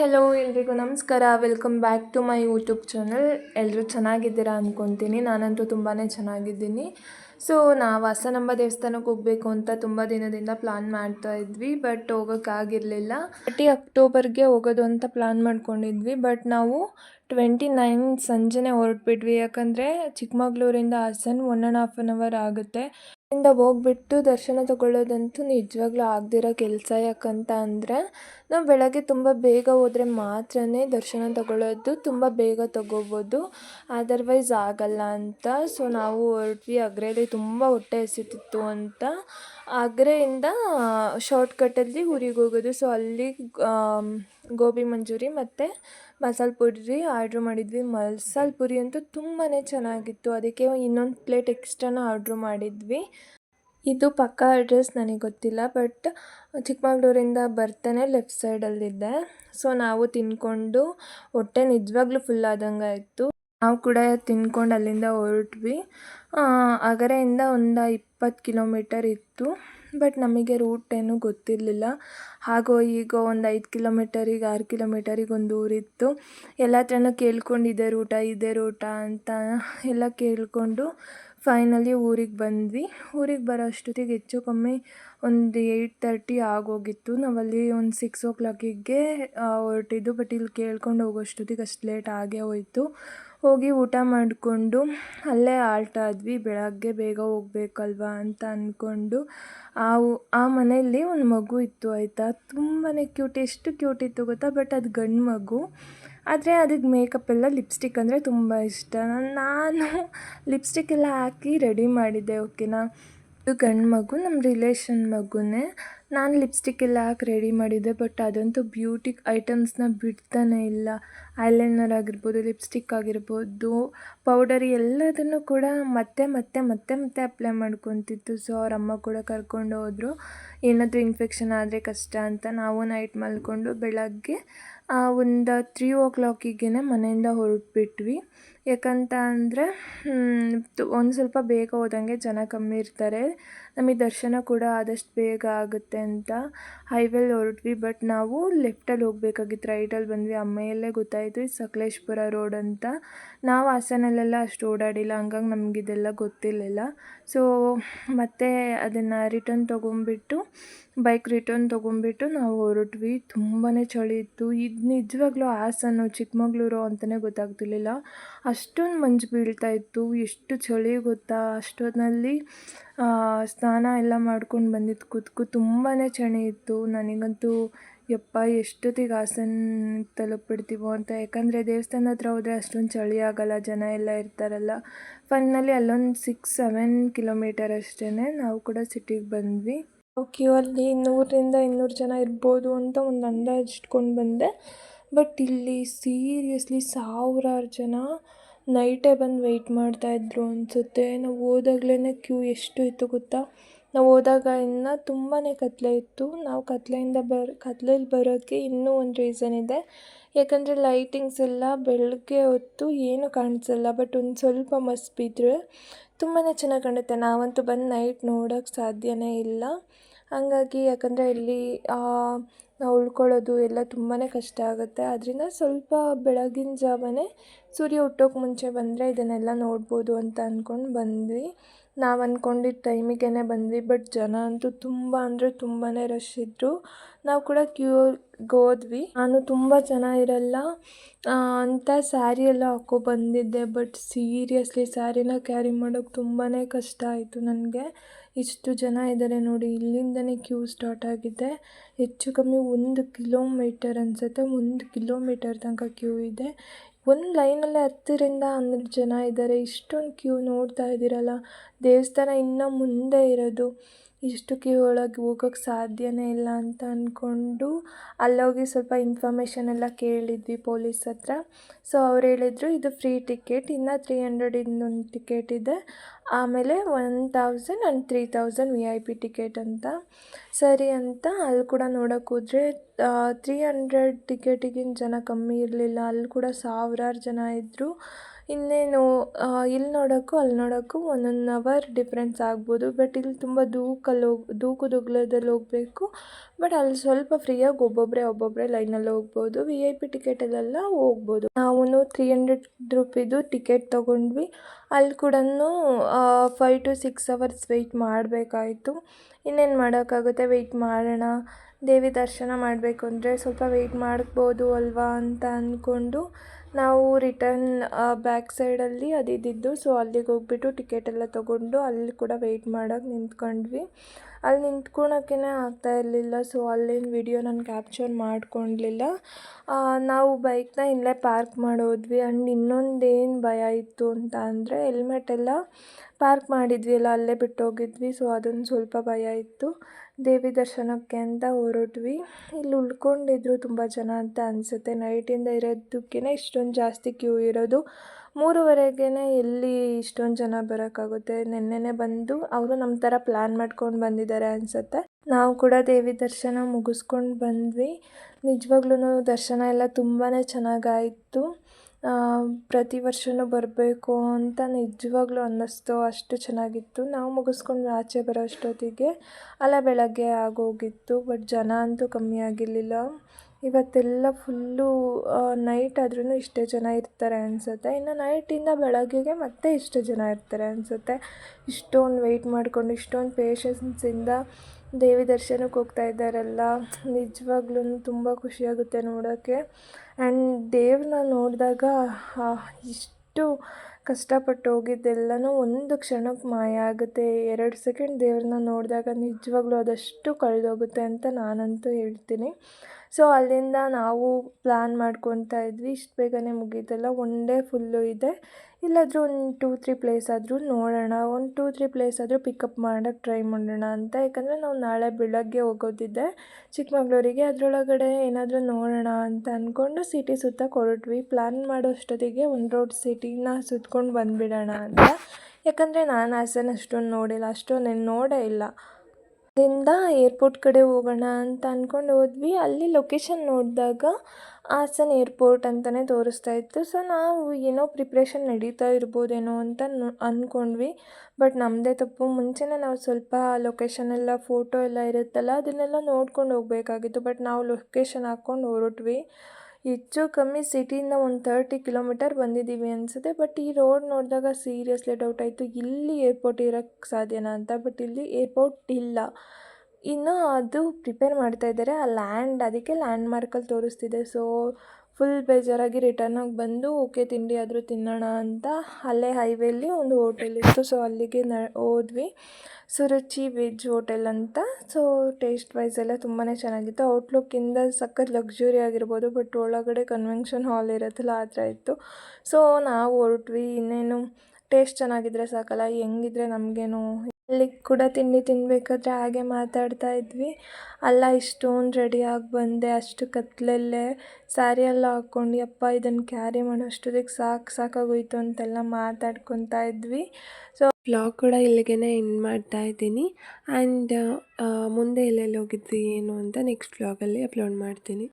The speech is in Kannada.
ಹೆಲೋ ಎಲ್ರಿಗೂ ನಮಸ್ಕಾರ. Welcome back to my YouTube channel ಎಲ್ಲರೂ ಚೆನ್ನಾಗಿದ್ದೀರಾ ಅಂದ್ಕೊತೀನಿ ನಾನಂತೂ ತುಂಬಾ ಚೆನ್ನಾಗಿದ್ದೀನಿ. ಸೊ ನಾವು ಹಾಸನಾಂಬ ದೇವಸ್ಥಾನಕ್ಕೆ ಹೋಗಬೇಕು ಅಂತ ತುಂಬ ದಿನದಿಂದ ಪ್ಲ್ಯಾನ್ ಮಾಡ್ತಾ ಇದ್ವಿ ಬಟ್ ಹೋಗೋಕ್ಕಾಗಿರಲಿಲ್ಲ ತರ್ಟಿ ಅಕ್ಟೋಬರ್ಗೆ ಹೋಗೋದು ಅಂತ ಪ್ಲ್ಯಾನ್ ಮಾಡ್ಕೊಂಡಿದ್ವಿ ಬಟ್ ನಾವು ಟ್ವೆಂಟಿ ನೈನ್ ಸಂಜೆನೇ ಹೊರಟ್ಬಿಟ್ವಿ. ಯಾಕಂದರೆ ಚಿಕ್ಕಮಗ್ಳೂರಿಂದ Hassan one and half an hour ಆಗುತ್ತೆ. ಇಂದ ಹೋಗ್ಬಿಟ್ಟು ದರ್ಶನ ತಗೊಳ್ಳೋದಂತೂ ನಿಜವಾಗ್ಲೂ ಆಗದಿರೋ ಕೆಲಸ. ಯಾಕಂತ ಅಂದರೆ ನಾವು ಬೆಳಗ್ಗೆ ತುಂಬ ಬೇಗ ಹೋದರೆ ಮಾತ್ರನೇ ದರ್ಶನ ತಗೊಳ್ಳೋದು, ತುಂಬ ಬೇಗ ತಗೋಬೋದು. ಅದರ್ವೈಸ್ ಆಗಲ್ಲ ಅಂತ. ಸೊ ನಾವು ಹೊರಟ್ವಿ. ಅಗ್ರೇಲಿ ತುಂಬ ಹೊಟ್ಟೆ ಹಸಿತಿತ್ತು ಅಂತ. ಅಗ್ರೆಯಿಂದ ಶಾರ್ಟ್ಕಟ್ಟಲ್ಲಿ ಊರಿಗೆ ಹೋಗೋದು. ಸೊ ಅಲ್ಲಿ ಗೋಬಿ ಮಂಚೂರಿ ಮತ್ತು ಮಸಾಲೆ ಪುರಿ ಆರ್ಡ್ರ್ ಮಾಡಿದ್ವಿ. ಮಸಾಲೆ ಪುರಿ ಅಂತೂ ತುಂಬಾ ಚೆನ್ನಾಗಿತ್ತು. ಅದಕ್ಕೆ ಇನ್ನೊಂದು ಪ್ಲೇಟ್ ಎಕ್ಸ್ಟ್ರಾನ ಆರ್ಡ್ರ್ ಮಾಡಿದ್ವಿ. ಇದು ಪಕ್ಕಾ ಅಡ್ರೆಸ್ ನನಗೆ ಗೊತ್ತಿಲ್ಲ ಬಟ್ ಚಿಕ್ಕಮಗಳೂರಿಂದ ಬರ್ತಾನೆ ಲೆಫ್ಟ್ ಸೈಡಲ್ಲಿದೆ ಸೊ ನಾವು ತಿನ್ಕೊಂಡು, ಹೊಟ್ಟೆ ನಿಜವಾಗ್ಲೂ ಫುಲ್ ಆದಂಗೆ ಆಯಿತು ನಾವು ಕೂಡ ತಿನ್ಕೊಂಡು ಅಲ್ಲಿಂದ ಹೊರಟ್ವಿ. ಅಗರೆಯಿಂದ ಒಂದು ಇಪ್ಪತ್ತು ಕಿಲೋಮೀಟರ್ ಇತ್ತು. ಬಟ್ ನಮಗೆ ರೂಟ್ ಏನೂ ಗೊತ್ತಿರಲಿಲ್ಲ. ಹಾಗೋ ಹೀಗೋ ಒಂದು ಐದು ಕಿಲೋಮೀಟರಿಗೆ, ಆರು ಕಿಲೋಮೀಟರಿಗೆ ಒಂದು ಊರಿತ್ತು ಎಲ್ಲ ಹತ್ರನೂ ಕೇಳ್ಕೊಂಡು ಇದೇ ರೂಟಾ ಇದೇ ರೂಟಾ ಅಂತ ಎಲ್ಲ ಕೇಳಿಕೊಂಡು ಫೈನಲಿ ಊರಿಗೆ ಬಂದ್ವಿ. ಊರಿಗೆ ಬರೋ ಅಷ್ಟೊತ್ತಿಗೆ ಹೆಚ್ಚು ಕಮ್ಮಿ ಒಂದು ಏಯ್ಟ್ ತರ್ಟಿ ಆಗೋಗಿತ್ತು. ನಾವಲ್ಲಿ ಒಂದು ಸಿಕ್ಸ್ ಓ ಕ್ಲಾಕಿಗೆ ಹೊರಟಿದ್ದು ಬಟ್ ಇಲ್ಲಿ ಕೇಳ್ಕೊಂಡು ಹೋಗೋಷ್ಟೊತ್ತಿಗೆ ಅಷ್ಟು ಲೇಟ್ ಆಗೇ ಹೋಯಿತು. ಹೋಗಿ ಊಟ ಮಾಡಿಕೊಂಡು ಅಲ್ಲೇ ಆಲ್ಟ್ ಆದ್ವಿ ಬೆಳಗ್ಗೆ ಬೇಗ ಹೋಗ್ಬೇಕಲ್ವಾ ಅಂತ ಅಂದ್ಕೊಂಡು ಆ ಆ ಮನೆಯಲ್ಲಿ ಒಂದು ಮಗು ಇತ್ತು ಆಯಿತಾ. ತುಂಬಾ ಕ್ಯೂಟ್ ಎಷ್ಟು ಕ್ಯೂಟ್ ಇತ್ತು ಗೊತ್ತಾ? ಬಟ್ ಅದು ಗಂಡು ಮಗು. ಆದರೆ ಅದಕ್ಕೆ ಮೇಕಪ್ ಎಲ್ಲ ಲಿಪ್ಸ್ಟಿಕ್ ಅಂದರೆ ತುಂಬ ಇಷ್ಟ. ನಾನು ಲಿಪ್ಸ್ಟಿಕ್ ಎಲ್ಲ ಹಾಕಿ ರೆಡಿ ಮಾಡಿದ್ದೆ ಓಕೆನಾ ಇದು ಗಂಡು ಮಗು ನಮ್ಮ ರಿಲೇಷನ್ ಮಗುನೇ. ನಾನು ಲಿಪ್ಸ್ಟಿಕ್ ಎಲ್ಲ ಹಾಕಿ ರೆಡಿ ಮಾಡಿದ್ದೆ ಬಟ್ ಅದಂತೂ ಬ್ಯೂಟಿ ಐಟಮ್ಸ್ನ ಬಿಡ್ತಾನೆ ಇಲ್ಲ. ಐಲೈನರ್ ಆಗಿರ್ಬೋದು ಲಿಪ್ಸ್ಟಿಕ್ ಆಗಿರ್ಬೋದು ಪೌಡರ್ ಎಲ್ಲದನ್ನು ಕೂಡ ಮತ್ತೆ ಮತ್ತೆ ಮತ್ತೆ ಮತ್ತೆ ಅಪ್ಲೈ ಮಾಡ್ಕೊತಿತ್ತು. ಸೊ ಅವ್ರ ಅಮ್ಮ ಕೂಡ ಕರ್ಕೊಂಡು ಹೋದರು. ಏನಾದರೂ ಇನ್ಫೆಕ್ಷನ್ ಆದರೆ ಕಷ್ಟ ಅಂತ ನಾವು ನೈಟ್ ಮಲ್ಕೊಂಡು ಬೆಳಗ್ಗೆ ಒಂದು ತ್ರೀ ಓ ಕ್ಲಾಕಿಗೆ ಮನೆಯಿಂದ ಹೊರಟ್ಬಿಟ್ವಿ. ಯಾಕಂತ ಅಂದರೆ ಒಂದು ಸ್ವಲ್ಪ ಬೇಗ ಹೋದಂಗೆ ಜನ ಕಮ್ಮಿ ಇರ್ತಾರೆ. ನಮಗೆ ದರ್ಶನ ಕೂಡ ಆದಷ್ಟು ಬೇಗ ಆಗುತ್ತೆ ಅಂತ ಹೈವೇಲಿ ಹೊರಟ್ವಿ. ಬಟ್ ನಾವು ಲೆಫ್ಟಲ್ಲಿ ಹೋಗ್ಬೇಕಾಗಿತ್ತು, ರೈಟಲ್ಲಿ ಬಂದ್ವಿ. ಅಮ್ಮೆಯಲ್ಲೇ ಗೊತ್ತಾಯಿತು, ಇದು ಸಕಲೇಶ್ಪುರ ರೋಡ್ ಅಂತ. ನಾವು ಹಾಸನಲ್ಲೆಲ್ಲ ಅಷ್ಟು ಓಡಾಡಿಲ್ಲ, ಹಂಗಾಗಿ ನಮ್ಗೆ ಇದೆಲ್ಲ ಗೊತ್ತಿರಲಿಲ್ಲ. ಸೊ, ಮತ್ತೆ ಅದನ್ನು ರಿಟರ್ನ್ ತೊಗೊಂಬಿಟ್ಟು, ಬೈಕ್ ರಿಟರ್ನ್ ತೊಗೊಂಬಿಟ್ಟು ನಾವು ಹೊರಟ್ವಿ. ತುಂಬಾ ಚಳಿ ಇತ್ತು. ಇದು ನಿಜವಾಗ್ಲೂ ಹಾಸನ ಚಿಕ್ಕಮಗ್ಳೂರು ಅಂತಲೇ ಗೊತ್ತಾಗ್ತಿರ್ಲಿಲ್ಲ. ಅಷ್ಟೊಂದು ಮಂಜು ಬೀಳ್ತಾ ಇತ್ತು. ಎಷ್ಟು ಚಳಿ ಗೊತ್ತಾ? ಅಷ್ಟೊತ್ತಿನಲ್ಲಿ ಸ್ನಾನ ಎಲ್ಲ ಮಾಡ್ಕೊಂಡು ಬಂದಿದ್ದು ಕೂತ್ಕು ತುಂಬಾ ಚಳಿ ಇತ್ತು. ನನಗಂತೂ, ಯಪ್ಪ, ಎಷ್ಟೊತ್ತಿಗೆ ಹಾಸನ ತಲುಪಿಡ್ತೀವೋ ಅಂತ. ಯಾಕಂದರೆ, ದೇವಸ್ಥಾನ ಹತ್ರ ಹೋದರೆ ಅಷ್ಟೊಂದು ಚಳಿ ಆಗೋಲ್ಲ, ಜನ ಎಲ್ಲ ಇರ್ತಾರಲ್ಲ. ಫೈನಲಿ ಅಲ್ಲೊಂದು ಸಿಕ್ಸ್ ಸೆವೆನ್ ಕಿಲೋಮೀಟರ್ ಅಷ್ಟೇ ನಾವು ಕೂಡ ಸಿಟಿಗೆ ಬಂದ್ವಿ. ಕ್ಯೂ ಅಲ್ಲಿ ನೂರರಿಂದ ಇನ್ನೂರು ಜನ ಇರ್ಬೋದು ಅಂತ ಒಂದು ಅಂದಾಜು ಇಟ್ಕೊಂಡು ಬಂದೆ. ಬಟ್ ಇಲ್ಲಿ ಸೀರಿಯಸ್ಲಿ ಸಾವಿರಾರು ಜನ ನೈಟೇ ಬಂದು ವೆಯ್ಟ್ ಮಾಡ್ತಾಯಿದ್ರು ಅನಿಸುತ್ತೆ. ನಾವು ಹೋದಾಗ್ಲೇ ಕ್ಯೂ ಎಷ್ಟು ಇತ್ತು ಗೊತ್ತಾ? ನಾವು ಹೋದಾಗ ಇನ್ನೂ ತುಂಬಾ ಕತ್ಲೆ ಇತ್ತು. ನಾವು ಕತ್ಲೆಯಿಂದ ಬರ್ ಕತ್ಲೆಯಲ್ಲಿ ಬರೋಕ್ಕೆ ಇನ್ನೂ ಒಂದು ರೀಸನ್ ಇದೆ. ಯಾಕಂದರೆ ಲೈಟಿಂಗ್ಸ್ ಎಲ್ಲ ಬೆಳಗ್ಗೆ ಹೊತ್ತು ಏನೂ ಕಾಣಿಸಲ್ಲ ಬಟ್ ಒಂದು ಸ್ವಲ್ಪ ಮಸ್ ಬಿದ್ದರೆ ತುಂಬಾ ಚೆನ್ನಾಗಿ ಕಾಣುತ್ತೆ. ನಾವಂತೂ ಬಂದು ನೈಟ್ ನೋಡೋಕ್ಕೆ ಸಾಧ್ಯವೇ ಇಲ್ಲ. ಹಂಗಾಗಿ ಯಾಕಂದರೆ ಇಲ್ಲಿ ಉಳ್ಕೊಳ್ಳೋದು ಎಲ್ಲ ತುಂಬಾ ಕಷ್ಟ ಆಗುತ್ತೆ. ಆದ್ದರಿಂದ ಸ್ವಲ್ಪ ಬೆಳಗಿನ ಜಾವನೇ ಸೂರ್ಯ ಹುಟ್ಟೋಕೆ ಮುಂಚೆ ಬಂದರೆ ಇದನ್ನೆಲ್ಲ ನೋಡ್ಬೋದು ಅಂತ ಅಂದ್ಕೊಂಡು ಬಂದ್ವಿ. ನಾವು ಅಂದ್ಕೊಂಡಿದ್ದ ಟೈಮಿಗೆ ಬಂದ್ವಿ, ಬಟ್ ಜನ ಅಂತೂ ತುಂಬ ಅಂದರೆ ತುಂಬಾ ರಶ್ ಇದ್ದರು ನಾವು ಕೂಡ ಕ್ಯೂಗೆ ಹೋದ್ವಿ. ನಾನು ತುಂಬ ಜನ ಇರಲ್ಲ. ಅಂತ ಸ್ಯಾರಿ ಎಲ್ಲ ಹಾಕೋ ಬಂದಿದ್ದೆ, ಬಟ್ ಸೀರಿಯಸ್ಲಿ ಸ್ಯಾರಿನ ಕ್ಯಾರಿ ಮಾಡೋಕ್ಕೆ ತುಂಬಾ ಕಷ್ಟ ಆಯಿತು ನನಗೆ. ಇಷ್ಟು ಜನ ಇದ್ದಾರೆ ನೋಡಿ, ಇಲ್ಲಿಂದನೇ ಕ್ಯೂ ಸ್ಟಾರ್ಟ್ ಆಗಿದೆ. ಹೆಚ್ಚು ಕಮ್ಮಿ ಒಂದು ಕಿಲೋಮೀಟರ್ ಅನಿಸುತ್ತೆ. ಒಂದು ಕಿಲೋಮೀಟರ್ ತನಕ ಕ್ಯೂ ಇದೆ. ಒಂದು ಲೈನಲ್ಲಿ ಹತ್ತರಿಂದ ಹನ್ನೆರಡು ಜನ ಇದ್ದಾರೆ ಇಷ್ಟೊಂದು ಕ್ಯೂ ನೋಡ್ತಾ ಇದ್ದೀರಲ್ಲ. ದೇವಸ್ಥಾನ ಇನ್ನೂ ಮುಂದೆ ಇರೋದು. ಇಷ್ಟು ಕ್ಯೂ ಒಳಗೆ ಹೋಗೋಕ್ಕೆ ಸಾಧ್ಯವೇ ಇಲ್ಲ ಅಂತ ಅಂದ್ಕೊಂಡು ಅಲ್ಲೋಗಿ ಸ್ವಲ್ಪ ಇನ್ಫಾರ್ಮೇಷನ್ ಎಲ್ಲ ಕೇಳಿದ್ವಿ ಪೊಲೀಸ್ ಹತ್ರ. ಸೊ ಅವ್ರು ಹೇಳಿದರು, ಇದು ಫ್ರೀ ಟಿಕೆಟ್ ಇನ್ನು ತ್ರೀ ಹಂಡ್ರೆಡ್ ಇನ್ನೊಂದು ಟಿಕೆಟ್ ಇದೆ. ಆಮೇಲೆ one thousand and three thousand V I P ticket ಅಂತ. ಸರಿ ಅಂತ ಅಲ್ಲಿ ಕೂಡ ನೋಡೋಕೆ ಹೋದರೆ ತ್ರೀ ಹಂಡ್ರೆಡ್ ಟಿಕೆಟಿಗಿಂತ ಜನ ಕಮ್ಮಿ ಇರಲಿಲ್ಲ. ಅಲ್ಲಿ ಕೂಡ ಸಾವಿರಾರು ಜನ ಇದ್ದರು ಇನ್ನೇನು ಇಲ್ಲಿ ನೋಡೋಕ್ಕೂ ಅಲ್ಲಿ ನೋಡೋಕ್ಕೂ ಒನ್ ಅವರ್ ಡಿಫ್ರೆನ್ಸ್ ಆಗ್ಬೋದು. ಬಟ್ ಇಲ್ಲಿ ತುಂಬ ದೂಕಲ್ಲಿ ಹೋಗಿ, ದೂಕು ದುಗ್ಲದಲ್ಲಿ ಹೋಗಬೇಕು. ಬಟ್ ಅಲ್ಲಿ ಸ್ವಲ್ಪ ಫ್ರೀಯಾಗಿ ಒಬ್ಬೊಬ್ಬರೇ ಒಬ್ಬೊಬ್ಬರೇ ಲೈನಲ್ಲಿ ಹೋಗ್ಬೋದು. ವಿ ಐ ಪಿ ಟಿಕೆಟಲ್ಲೆಲ್ಲ ಹೋಗ್ಬೋದು. ನಾವು ತ್ರೀ ಹಂಡ್ರೆಡ್ ರುಪೀದು ಟಿಕೆಟ್ ತೊಗೊಂಡ್ವಿ. ಅಲ್ಲಿ ಕೂಡ five to six hours wait ಮಾಡಬೇಕಾಯಿತು. ಇನ್ನೇನು ಮಾಡೋಕ್ಕಾಗುತ್ತೆ? ವೆಯ್ಟ್ ಮಾಡೋಣ. ದೇವಿ ದರ್ಶನ ಮಾಡಬೇಕು ಅಂದರೆ ಸ್ವಲ್ಪ ವೆಯ್ಟ್ ಮಾಡ್ಬೋದು ಅಲ್ವಾ ಅಂತ ಅಂದ್ಕೊಂಡು ನಾವು ರಿಟರ್ನ್ ಬ್ಯಾಕ್ ಸೈಡಲ್ಲಿ ಅದು ಇದ್ದಿದ್ದು ಸೊ ಅಲ್ಲಿಗೆ ಹೋಗ್ಬಿಟ್ಟು ಟಿಕೆಟ್ ಎಲ್ಲ ತೊಗೊಂಡು ಅಲ್ಲಿ ಕೂಡ ವೆಯ್ಟ್ ಮಾಡೋಕೆ ನಿಂತ್ಕೊಂಡ್ವಿ. ಅಲ್ಲಿ ನಿಂತ್ಕೊಳಕ್ಕೇ ಆಗ್ತಾ ಇರಲಿಲ್ಲ. ಸೊ ಅಲ್ಲಿನ ವಿಡಿಯೋ ನಾನು ಕ್ಯಾಪ್ಚರ್ ಮಾಡ್ಕೊಳ್ಲಿಲ್ಲ ನಾವು ಬೈಕ್ನ ಇಲ್ಲೇ ಪಾರ್ಕ್ ಮಾಡೋದ್ವಿ. ಆ್ಯಂಡ್ ಇನ್ನೊಂದೇನು ಭಯ ಇತ್ತು ಅಂತ ಅಂದರೆ ಹೆಲ್ಮೆಟ್ ಎಲ್ಲ ಪಾರ್ಕ್ ಮಾಡಿದ್ವಿ ಅಲ್ಲ ಅಲ್ಲೇ ಬಿಟ್ಟು ಹೋಗಿದ್ವಿ ಸೊ ಅದೊಂದು ಸ್ವಲ್ಪ ಭಯ ಇತ್ತು. ದೇವಿ ದರ್ಶನಕ್ಕೆ ಅಂತ ಹೊರಟ್ವಿ. ಇಲ್ಲಿ ಉಳ್ಕೊಂಡಿದ್ರು ತುಂಬ ಜನ ಅಂತ ಅನಿಸುತ್ತೆ. ನೈಟಿಂದ ಇರೋದಕ್ಕಿಂತ ಇಷ್ಟೊಂದು ಜಾಸ್ತಿ ಕ್ಯೂ ಇರೋದು. ಮೂರುವರೆಗೇ ಎಲ್ಲಿ ಇಷ್ಟೊಂದು ಜನ ಬರೋಕ್ಕಾಗುತ್ತೆ? ನೆನ್ನೆನೇ ಬಂದು ಅವರು ನಮ್ಮ ಥರ ಪ್ಲ್ಯಾನ್ ಮಾಡ್ಕೊಂಡು ಬಂದಿದ್ದಾರೆ ಅನಿಸುತ್ತೆ. ನಾವು ಕೂಡ ದೇವಿ ದರ್ಶನ ಮುಗಿಸ್ಕೊಂಡು ಬಂದ್ವಿ. ನಿಜವಾಗ್ಲೂ ದರ್ಶನ ಎಲ್ಲ ತುಂಬಾ ಚೆನ್ನಾಗಾಯಿತು. ಪ್ರತಿ ವರ್ಷವೂ ಬರಬೇಕು ಅಂತ ನಿಜವಾಗ್ಲೂ ಅನ್ನಿಸ್ತು. ಅಷ್ಟು ಚೆನ್ನಾಗಿತ್ತು. ನಾವು ಮುಗಿಸ್ಕೊಂಡು ಆಚೆ ಬರೋ ಅಷ್ಟೊತ್ತಿಗೆ ಅಲ್ಲ ಬೆಳಗ್ಗೆ ಆಗೋಗಿತ್ತು ಬಟ್ ಜನ ಅಂತೂ ಕಮ್ಮಿ ಆಗಿರಲಿಲ್ಲ. ಇವತ್ತೆಲ್ಲ ಫುಲ್ಲು ನೈಟ್ ಆದ್ರೂ ಇಷ್ಟೇ ಜನ ಇರ್ತಾರೆ ಅನಿಸುತ್ತೆ. ಇನ್ನು ನೈಟಿಂದ ಬೆಳಗ್ಗೆಗೆ ಮತ್ತೆ ಇಷ್ಟು ಜನ ಇರ್ತಾರೆ ಅನಿಸುತ್ತೆ. ಇಷ್ಟೊಂದು ವೆಯ್ಟ್ ಮಾಡಿಕೊಂಡು, ಇಷ್ಟೊಂದು ಪೇಷನ್ಸಿಂದ ದೇವಿ ದರ್ಶನಕ್ಕೆ ಹೋಗ್ತಾ ಇದ್ದಾರಲ್ಲ, ನಿಜವಾಗ್ಲೂ ತುಂಬ ಖುಷಿಯಾಗುತ್ತೆ ನೋಡೋಕ್ಕೆ ಆ್ಯಂಡ್ ದೇವ್ರನ್ನ ನೋಡಿದಾಗ ಇಷ್ಟು ಕಷ್ಟಪಟ್ಟು ಹೋಗಿದ್ದೆಲ್ಲನೂ ಒಂದು ಕ್ಷಣಕ್ಕೆ ಮಾಯ ಆಗುತ್ತೆ. ಎರಡು ಸೆಕೆಂಡ್ ದೇವ್ರನ್ನ ನೋಡಿದಾಗ ನಿಜವಾಗ್ಲೂ ಅದಷ್ಟು ಕಳೆದೋಗುತ್ತೆ ಅಂತ ನಾನಂತೂ ಹೇಳ್ತೀನಿ. ಸೊ, ಅಲ್ಲಿಂದ ನಾವು ಪ್ಲ್ಯಾನ್ ಮಾಡ್ಕೊತಾ ಇದ್ವಿ. ಇಷ್ಟು ಬೇಗನೆ ಮುಗೀತಲ್ಲ. ಒನ್ ಡೇ ಫುಲ್ಲು ಇದೆ. ಇಲ್ಲಾದರೂ ಒಂದು ಟೂ ತ್ರೀ ಪ್ಲೇಸ್ ಆದರೂ ನೋಡೋಣ. ಒಂದು ಟೂ ತ್ರೀ ಪ್ಲೇಸ್ ಆದರೂ ಪಿಕಪ್ ಮಾಡೋಕ್ಕೆ ಟ್ರೈ ಮಾಡೋಣ ಅಂತ. ಯಾಕಂದರೆ ನಾವು ನಾಳೆ ಬೆಳಗ್ಗೆ ಹೋಗೋದಿದೆ. ಚಿಕ್ಕಮಗ್ಳೂರಿಗೆ. ಅದರೊಳಗಡೆ ಏನಾದರೂ ನೋಡೋಣ ಅಂತ ಅಂದ್ಕೊಂಡು ಸಿಟಿ ಸುತ್ತ ಹೊರಟ್ವಿ ಪ್ಲ್ಯಾನ್ ಮಾಡೋ ಅಷ್ಟೊತ್ತಿಗೆ ಒಂದು ರೋಡ್ ಸಿಟಿನ ಸುತ್ಕೊಂಡು ಬಂದುಬಿಡೋಣ ಅಂತ. ಯಾಕಂದರೆ ನಾನು ಹಾಸನ ಅಷ್ಟೊಂದು ನೋಡಿಲ್ಲ. ಅಷ್ಟೊಂದು ನೋಡೇ ಇಲ್ಲ. ಅಲ್ಲಿಂದ ಏರ್ಪೋರ್ಟ್ ಕಡೆ ಹೋಗೋಣ ಅಂತ ಅಂದ್ಕೊಂಡು ಹೋದ್ವಿ. ಅಲ್ಲಿ ಲೊಕೇಶನ್ ನೋಡಿದಾಗ ಹಾಸನ್ ಏರ್ಪೋರ್ಟ್ ಅಂತಲೇ ತೋರಿಸ್ತಾ ಇತ್ತು. ಸೊ ನಾವು ಏನೋ ಪ್ರಿಪ್ರೇಷನ್ ನಡೀತಾ ಇರ್ಬೋದೇನೋ ಅಂತ ಅಂದ್ಕೊಂಡ್ವಿ ಬಟ್ ನಮ್ಮದೇ ತಪ್ಪು. ಮುಂಚೆನೇ ನಾವು ಸ್ವಲ್ಪ ಲೊಕೇಶನ್ ಎಲ್ಲ ಫೋಟೋ ಎಲ್ಲ ಇರುತ್ತಲ್ಲ, ಅದನ್ನೆಲ್ಲ ನೋಡ್ಕೊಂಡು ಹೋಗಬೇಕಾಗಿತ್ತು. ಬಟ್ ನಾವು ಲೊಕೇಶನ್ ಹಾಕ್ಕೊಂಡು ಹೊರಟ್ವಿ. ಹೆಚ್ಚು ಕಮ್ಮಿ ಸಿಟಿಯಿಂದ ಒಂದು ತರ್ಟಿ ಕಿಲೋಮೀಟರ್ ಬಂದಿದ್ದೀವಿ ಅನಿಸುತ್ತೆ. ಬಟ್ ಈ ರೋಡ್ ನೋಡಿದಾಗ ಸೀರಿಯಸ್ಲಿ ಡೌಟ್ ಆಯಿತು. ಇಲ್ಲಿ ಏರ್ಪೋರ್ಟ್ ಇರೋಕ್ಕೆ ಸಾಧ್ಯನಾ ಅಂತ. ಬಟ್ ಇಲ್ಲಿ ಏರ್ಪೋರ್ಟ್ ಇಲ್ಲ. ಇನ್ನು ಅದು ಪ್ರಿಪೇರ್ ಮಾಡ್ತಾ ಇದ್ದಾರೆ. ಆ ಲ್ಯಾಂಡ್ ಅದಕ್ಕೆ ಲ್ಯಾಂಡ್ ಮಾರ್ಕಲ್ಲಿ ತೋರಿಸ್ತಿದೆ. ಸೊ ಫುಲ್ ಬೇಜಾರಾಗಿ ರಿಟರ್ನಾಗಿ ಬಂದು, ಓಕೆ ತಿಂಡಿ ಆದರೂ ತಿನ್ನೋಣ ಅಂತ ಅಲ್ಲೇ ಹೈವೇಲಿ ಒಂದು ಹೋಟೆಲ್ ಇತ್ತು. ಸೊ ಅಲ್ಲಿಗೆ ನ, ಹೋದ್ವಿ. ಸುರುಚಿ ವೆಜ್ ಹೋಟೆಲ್ ಅಂತ. ಸೊ ಟೇಸ್ಟ್ ವೈಸ್ ಎಲ್ಲ ತುಂಬಾ ಚೆನ್ನಾಗಿತ್ತು. ಔಟ್ಲುಕ್ಕಿಂದ ಸಖತ್ ಲಕ್ಸುರಿ ಆಗಿರ್ಬೋದು ಬಟ್ ಒಳಗಡೆ ಕನ್ವೆನ್ಷನ್ ಹಾಲ್ ಇರೋದಿಲ್ಲ ಆ ಥರ ಇತ್ತು. ಸೊ ನಾವು ಹೊರಟ್ವಿ. ಇನ್ನೇನು ಟೇಸ್ಟ್ ಚೆನ್ನಾಗಿದ್ರೆ ಸಾಕಲ್ಲ. ಹೆಂಗಿದ್ರೆ ನಮಗೇನು ಅಲ್ಲಿ ಕೂಡ ತಿಂಡಿ ತಿನ್ನಬೇಕಾದ್ರೆ ಹಾಗೆ ಮಾತಾಡ್ತಾ ಇದ್ವಿ. ಅಲ್ಲ, ಇಷ್ಟೊಂದು ರೆಡಿಯಾಗಿ ಬಂದೆ. ಅಷ್ಟು ಕತ್ತಲಲ್ಲೇ ಸ್ಯಾರಿ ಎಲ್ಲ ಹಾಕ್ಕೊಂಡು ಯಪ್ಪ ಇದನ್ನು ಕ್ಯಾರಿ ಮಾಡೋ ಅಷ್ಟೊತ್ತಿಗೆ ಸಾಕು, ಸಾಕಾಗೋಯ್ತು ಅಂತೆಲ್ಲ ಮಾತಾಡ್ಕೊತಾ ಇದ್ವಿ. ಸೊ ಬ್ಲಾಗ್ ಕೂಡ ಇಲ್ಲಿಗೆ ಎಂಡ್ ಮಾಡ್ತಾ ಇದ್ದೀನಿ. ಆ್ಯಂಡ್ ಮುಂದೆ ಎಲ್ಲೆಲ್ಲಿ ಹೋಗಿದ್ವಿ, ಏನು ಅಂತ ನೆಕ್ಸ್ಟ್ ಬ್ಲಾಗಲ್ಲಿ ಅಪ್ಲೋಡ್ ಮಾಡ್ತೀನಿ.